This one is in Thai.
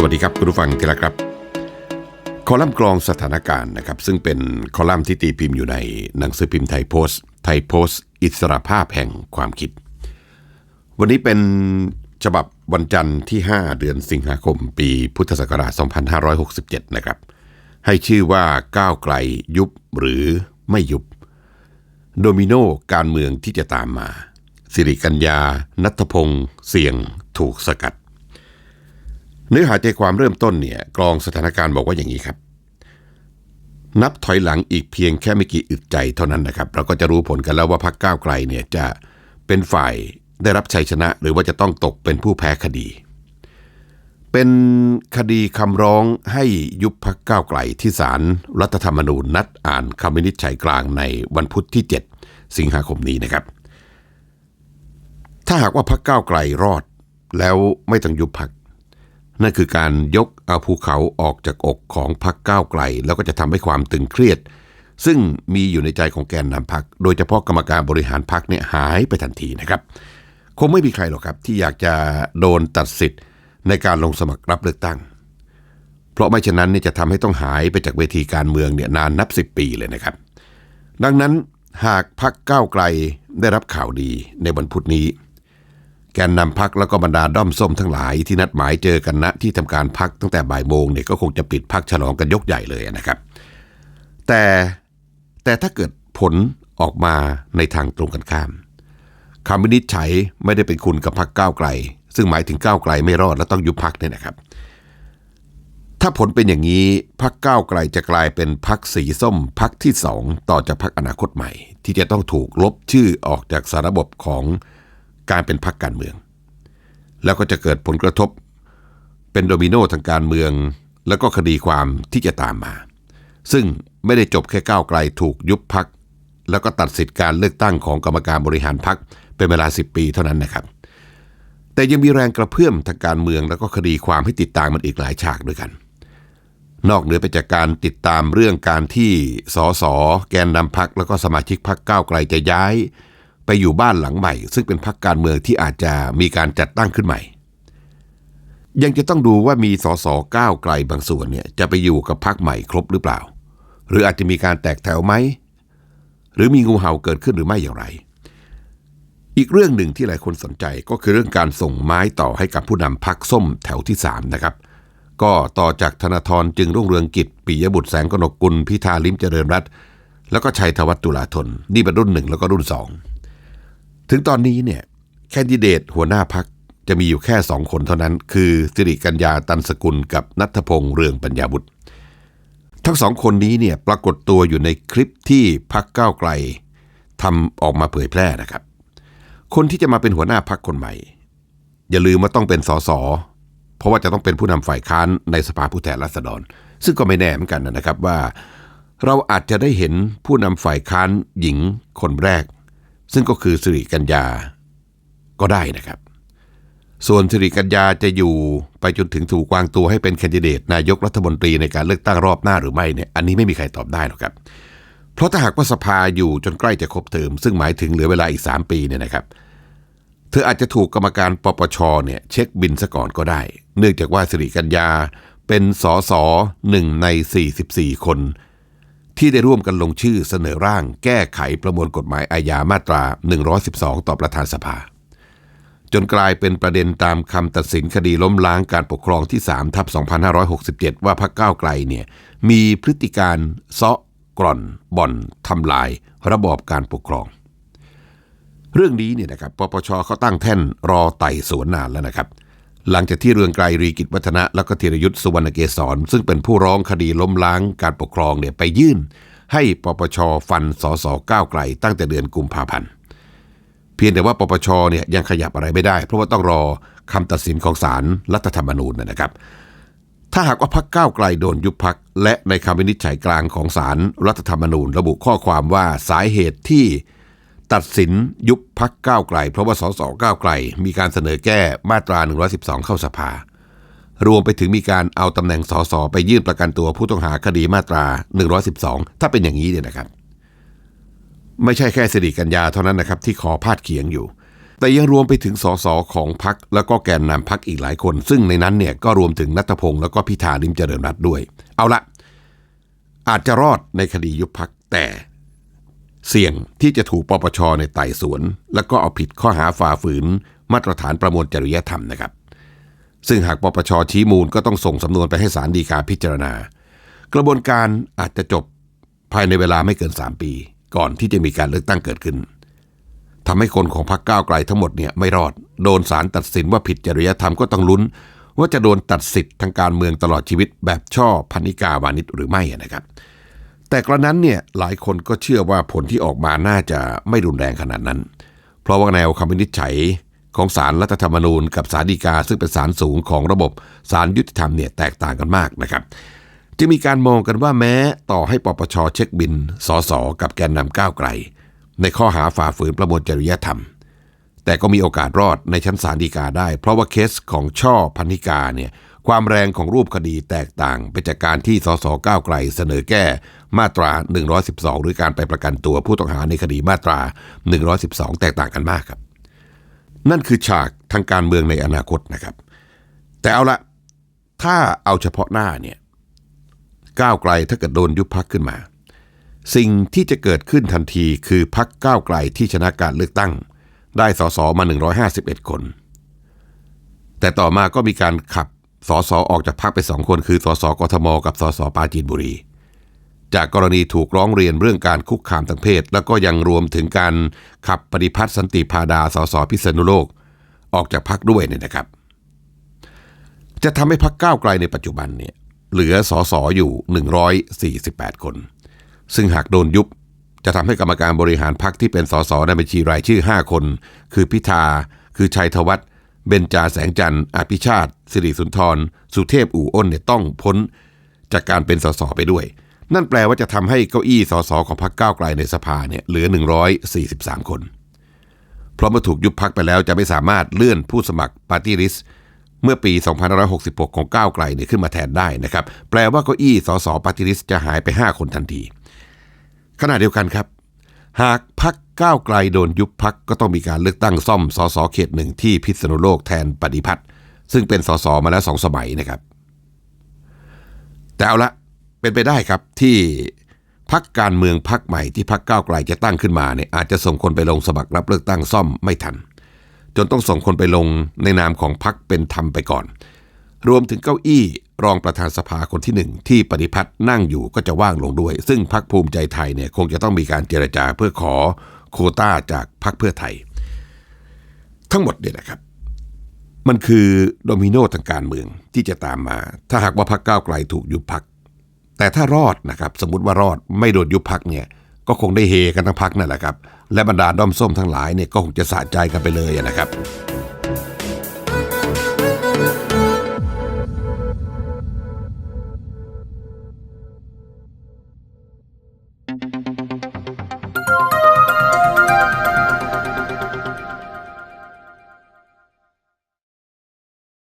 สวัสดีครับ คุณผู้ฟังที่รักครับ คอลัมน์กรองสถานการณ์นะครับ ซึ่งเป็นคอลัมน์ที่ตีพิมพ์อยู่ในหนังสือพิมพ์ไทยโพสต์ ไทยโพสต์ อิสระภาพแห่งความคิด วันนี้เป็นฉบับวันจันทร์ที่ 5 เดือนสิงหาคม ปีพุทธศักราช 2567 นะครับ ให้ชื่อว่าก้าวไกลยุบหรือไม่ยุบ โดมิโนการเมืองที่จะตามมา สิริกัญญา นัทพงศ์เสี่ยง ถูกสกัด เนื้อหาใจความเริ่มต้นเนี่ยกรองสถานการณ์บอกว่าอย่างนี้ครับ นับถอยหลังอีกเพียงแค่ไม่กี่อึดใจเท่านั้นนะครับ เราก็จะรู้ผลกันแล้วว่าพรรคก้าวไกลเนี่ยจะเป็นฝ่ายได้รับชัยชนะ หรือว่าจะต้องตกเป็นผู้แพ้คดี เป็นคดีคำร้องให้ยุบพักก้าวไกลที่ศาลรรัฐธรรมนูญนัดอ่านคำวินิจฉัยกลางในวันพุธที่ 7 สิงหาคมนี้นะครับ ถ้าหากว่าพักก้าวไกลรอด แล้วไม่ต้องยุบพัก นั่นคือการยกเอาภูเขาออกจากอกของพักก้าวไกล แล้วก็จะทำให้ความตึงเครียด ซึ่งมีอยู่ในใจของแกนนำพัก โดยเฉพาะกรรมการบริหารพักเนี่ยหายไปทันทีนะครับ คงไม่มีใครหรอกครับที่อยากจะโดนตัดสิทธิ์ในการลงสมัครรับเลือกตั้ง เพราะไม่ฉะนั้นเนี่ยจะทำให้ต้องหายไปจากเวทีการเมืองเนี่ยนานนับสิบปีเลยนะครับ ดังนั้นหากพักก้าวไกลได้รับข่าวดีในวันพุธนี้ กนนำพักแล้วก็บรรดาด้อมส้มทั้งหลายที่นัดหมายเจอกันณที่ทำการพักตั้งแต่บ่ายโมงเนี่ยก็คงจะปิดพักฉลองกันยกใหญ่เลยนะครับ แต่แต่ถ้าเกิดผลออกมาในทางตรงกันข้ามคำวินิจฉัยไม่ได้เป็นคุณกับพักก้าวไกล ซึ่งหมายถึงก้าวไกลไม่รอดและต้องยุบพักเนี่ยนะครับ ถ้าผลเป็นอย่างนี้พักก้าวไกลจะกลายเป็นพักสีส้มพักที่สองต่อจากพักอนาคตใหม่ ที่จะต้องถูกลบชื่อออกจากสารระบบของ การเป็นพักการเมือง แล้วก็จะเกิดผลกระทบ เป็นโดมิโนทางการเมือง แล้วก็คดีความที่จะตามมา ซึ่งไม่ได้จบแค่ก้าวไกลถูกยุบพัก แล้วก็ตัดสิทธิการเลือกตั้งของกรรมการบริหารพักเป็นเวลา 10 ปีเท่านั้นนะครับ แต่ยังมีแรงกระเพื่อมทางการเมืองแล้วก็คดีความให้ติดตามมันอีกหลายฉากด้วยกันนอกเหนือไปจากการติดตามเรื่องการที่สสแกนนำพักแล้วก็สมาชิกพักก้าวไกลจะย้าย ไปอยู่บ้านหลังใหม่ ซึ่งเป็นพักการเมืองที่อาจจะมีการจัดตั้งขึ้นใหม่ ยังจะต้องดูว่ามีสสก้าวไกลบางส่วนเนี่ยจะไปอยู่กับพักใหม่ครบหรือเปล่า หรืออาจจะมีการแตกแถวไหมหรือมีงูเห่าเกิดขึ้นหรือไม่อย่างไร อีกเรื่องหนึ่งที่หลายคนสนใจก็คือเรื่องการส่งไม้ต่อให้กับผู้นำพักส้มแถวที่3นะครับก็ต่อจากธนาธรจึงรุ่งเรืองกิจปิยบุตรแสงกนกุลพิธาลิมเจริญรัตน์แล้วก็ชัยธวัฒน์ตุลาธนนี่เป็นรุ่นหนึ่งแล้วก็รุ่นสอง ถึงตอนนี้เนี่ยแคนดิเดตหัวหน้าพักจะมีอยู่แค่สองคนเท่านั้น คือสิริกัญญาตันสกุลกับนัทพงษ์เรืองปัญญาบุตรทั้งสองคนนี้เนี่ยปรากฏตัวอยู่ในคลิปที่พักก้าวไกลทำออกมาเผยแพร่นะครับ คนที่จะมาเป็นหัวหน้าพักคนใหม่ อย่าลืมว่าต้องเป็นสสเพราะว่าจะต้องเป็นผู้นำฝ่ายค้านในสภาผู้แทนราษฎร ซึ่งก็ไม่แน่เหมือนกันนะครับว่า เราอาจจะได้เห็นผู้นำฝ่ายค้านหญิงคนแรก ซึ่งก็คือสิริกัญญาก็ได้นะครับ ส่วนสิริกัญญาจะอยู่ไปจนถึงถูกวางตัวให้เป็นแคนดิเดตนายกรัฐมนตรีในการเลือกตั้งรอบหน้าหรือไม่เนี่ยอันนี้ไม่มีใครตอบได้หรอกครับ เพราะถ้าหากว่าสภาอยู่จนใกล้จะครบเทอมซึ่งหมายถึงเหลือเวลาอีก 3 ปีเนี่ยนะครับ เธออาจจะถูกกรรมการปปชเนี่ยเช็คบินซะก่อนก็ได้ เนื่องจากว่าสิริกัญญาเป็นสสหนึ่งใน 44 คน ที่ได้ร่วมกันลงชื่อเสนอร่าง แก้ไขประมวลกฎหมายอาญามาตรา 112 ต่อประธานสภา จนกลายเป็นประเด็นตามคำตัดสินคดีล้มล้างการปกครองที่3ทับ2567 ว่าพรรคก้าวไกลเนี่ยมีพฤติการเซาะกร่อน บ่อนทำลาย ระบอบการปกครอง เรื่องนี้เนี่ยนะครับปปชเขาตั้งแท่นรอไต่สวนนานแล้วนะครับ หลังจากที่เรืองไกรรีกิจวัฒนะแล้วก็ธีรยุทธ์สุวรรณเกษรซึ่งเป็นผู้ร้องคดีล้มล้างการปกครองเนี่ยไปยื่น ให้ปปชฟันสสก้าวไกล ตั้งแต่เดือนกุมภาพันธ์เพียงแต่ว่าปปชเนี่ยยังขยับอะไรไม่ได้ เพราะว่าต้องรอคำตัดสินของศาลรัฐธรรมนูญนะครับ ถ้าหากว่าพักก้าวไกลโดนยุบพักและในคำวินิจฉัยกลางของศาลรัฐธรรมนูญ ระบุข้อความว่าสาเหตุที่ ตัดสินยุบพักก้าวไกล เพราะว่าสสก้าวไกล มีการเสนอแก้มาตรา 112 เข้าสภา รวมไปถึงมีการเอาตำแหน่งสสไปยื่นประกันตัวผู้ต้องหาคดีมาตรา 112 ถ้าเป็นอย่างนี้เนี่ยนะครับ ไม่ใช่แค่สิริกัญญาเท่านั้นนะครับที่ขอพาดเขียงอยู่ แต่ยังรวมไปถึงสสของพักแล้วก็แกนนำพักอีกหลายคน ซึ่งในนั้นเนี่ยก็รวมถึงนัทพงศ์แล้วก็พิธาลิมเจริญรัตน์ด้วย เอาละอาจจะรอดในคดียุบพักแต่ เสี่ยงที่จะถูกปปชในไต่สวน แล้วก็เอาผิดข้อหาฝ่าฝืน มาตรฐานประมวลจริยธรรมนะครับ ซึ่งหากปปชชี้มูลก็ต้องส่งสำนวนไปให้ศาลฎีกาพิจารณา กระบวนการอาจจะจบภายในเวลาไม่เกิน 3 ปี ก่อนที่จะมีการเลือกตั้งเกิดขึ้นทำให้คนของพรรคก้าวไกลทั้งหมดเนี่ยไม่รอด โดนศาลตัดสินว่าผิดจริยธรรมก็ต้องลุ้น ว่าจะโดนตัดสิทธิ์ทางการเมืองตลอดชีวิตแบบช่อพันิกาวานิชหรือไม่นะครับ แต่กระนั้นเนี่ยหลายคนก็เชื่อว่าผลที่ออกมาน่าจะไม่รุนแรงขนาดนั้น เพราะว่าแนวคำวินิจฉัยของศาลรัฐธรรมนูญกับศาลฎีกาซึ่งเป็นศาลสูงของระบบศาลยุติธรรมเนี่ยแตกต่างกันมากนะครับ จึงมีการมองกันว่าแม้ต่อให้ปปชเช็คบินสสกับแกนนำก้าวไกล ในข้อหาฝ่าฝืนประมวลจริยธรรม แต่ก็มีโอกาสรอดในชั้นศาลฎีกาได้ เพราะว่าเคสของช่อพันธิกาเนี่ย ความแรงของรูปคดีแตกต่างไปจากการที่สสก้าวไกลเสนอแก้มาตรา 112 หรือการไปประกันตัวผู้ต้องหาในคดีมาตรา 112 แตกต่างกันมากครับ นั่นคือฉากทางการเมืองในอนาคตนะครับ แต่เอาละถ้าเอาเฉพาะหน้าเนี่ยก้าวไกลถ้าเกิดโดนยุบพักขึ้นมา สิ่งที่จะเกิดขึ้นทันทีคือพักก้าวไกลที่ชนะการเลือกตั้ง ได้สสมา 151 คน แต่ต่อมาก็มีการขับ สสออกจากพักไปสองคนคือสสกทม กับสสปราจีนบุรี จากกรณีถูกร้องเรียนเรื่องการคุกคามทางเพศ แล้วก็ยังรวมถึงการขับปฏิพัฒน์สันติพาดาสสพิษณุโลก ออกจากพักด้วยเนี่ยนะครับ จะทำให้พักก้าวไกลในปัจจุบันเนี่ยเหลือสอสออยู่ 148 คน ซึ่งหากโดนยุบจะทำให้กรรมการบริหารพักที่เป็นสสในบัญชีรายชื่อ 5 คน คือพิธา คือชัยธวัฒน์ เบญจาแสงจันทร์อภิชาติ สิริสุนทร สุเทพอู่อ้นเนี่ยต้องพ้นจากการเป็นสสไปด้วย นั่นแปลว่าจะทำให้เก้าอี้สสของพรรคก้าวไกลในสภาเนี่ยเหลือ 143 คน เพราะเมื่อถูกยุบพักไปแล้วจะไม่สามารถเลื่อนผู้สมัครปาร์ตี้ลิสต์เมื่อปี 2566 ของก้าวไกลเนี่ยขึ้นมาแทนได้นะครับ แปลว่าเก้าอี้สสปาร์ตี้ลิสต์จะหายไป 5 คนทันที ขณะเดียวกันครับ หากพักก้าวไกลโดนยุบพักก็ต้องมีการเลือกตั้งซ่อมสสเขตหนึ่งที่พิษณุโลกแทนปฏิพัฒน์ซึ่งเป็นสสมาแล้วสองสมัยนะครับ แต่เอาละเป็นไปได้ครับที่พักการเมืองพักใหม่ที่พักก้าวไกลจะตั้งขึ้นมาเนี่ยอาจจะส่งคนไปลงสมัครรับเลือกตั้งซ่อมไม่ทัน จนต้องส่งคนไปลงในนามของพักเป็นธรรมไปก่อน รวมถึงเก้าอี้รองประธานสภาคนที่หนึ่งที่ปฏิพัฒน์นั่งอยู่ก็จะว่างลงด้วย ซึ่งพักภูมิใจไทยเนี่ยคงจะต้องมีการเจรจาเพื่อขอโคต้าจากพักเพื่อไทย ทั้งหมดเนี่ยนะครับ มันคือโดมิโนทางการเมืองที่จะตามมา ถ้าหากว่าพักก้าวไกลถูกยุบพัก แต่ถ้ารอดนะครับ สมมติว่ารอดไม่โดนยุบพักเนี่ย ก็คงได้เฮกันทั้งพักนั่นแหละครับ และบรรดาด้อมส้มทั้งหลายเนี่ยก็คงจะสะใจกันไปเลยนะครับ